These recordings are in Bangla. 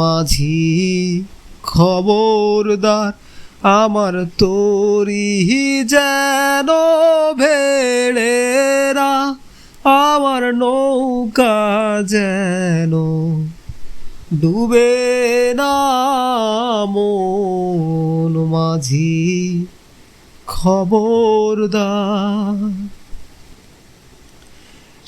মাঝি খবরদার আমার তোরি যেন ভেড়েরা আমার নৌকা যেন ডুবে না মাঝি খবরদার।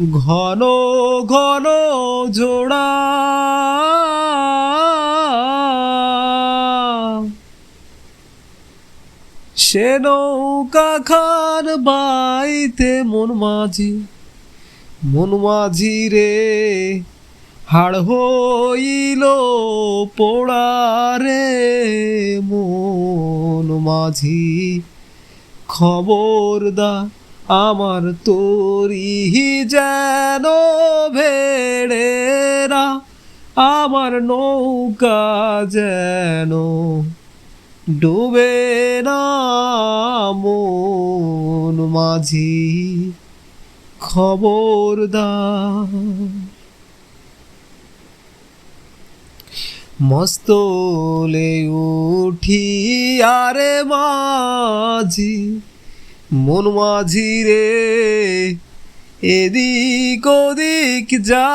ঘন ঘন জোড়া। সে নৌকা খান বাইতে মন মাঝি মন মাঝি রে, হাড় হইল পোড়া রে, মন মাঝি খবরদার। আমার তোরি যেন ভেড়েরা, আমার নৌকা যেন ডুবে না মন মাঝি খবরদার। মস্তলে উঠি আরে মাঝি মন মাঝি রে, এদিক ওদিক যায়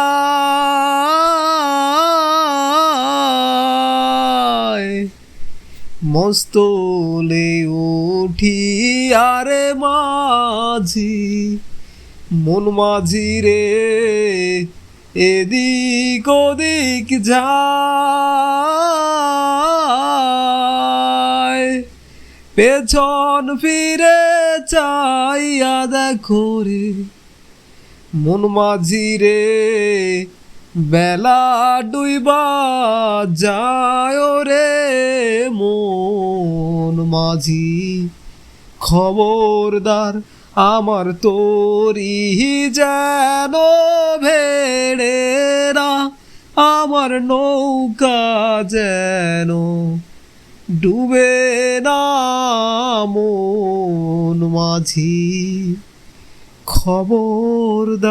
মস্তলে উঠি আরে মাঝি, মন মাঝি রে, এদিক ওদিক যায় পেছন ফিরে চাইয়া দেখো রে। মন মাঝি রে, বেলা ডুইবা যায় রে। মন মাঝি, খবরদার আমার তোরি যেন ভেড়েরা, আমার নৌকা যেন ডুবে না মন মাঝি খবরদার।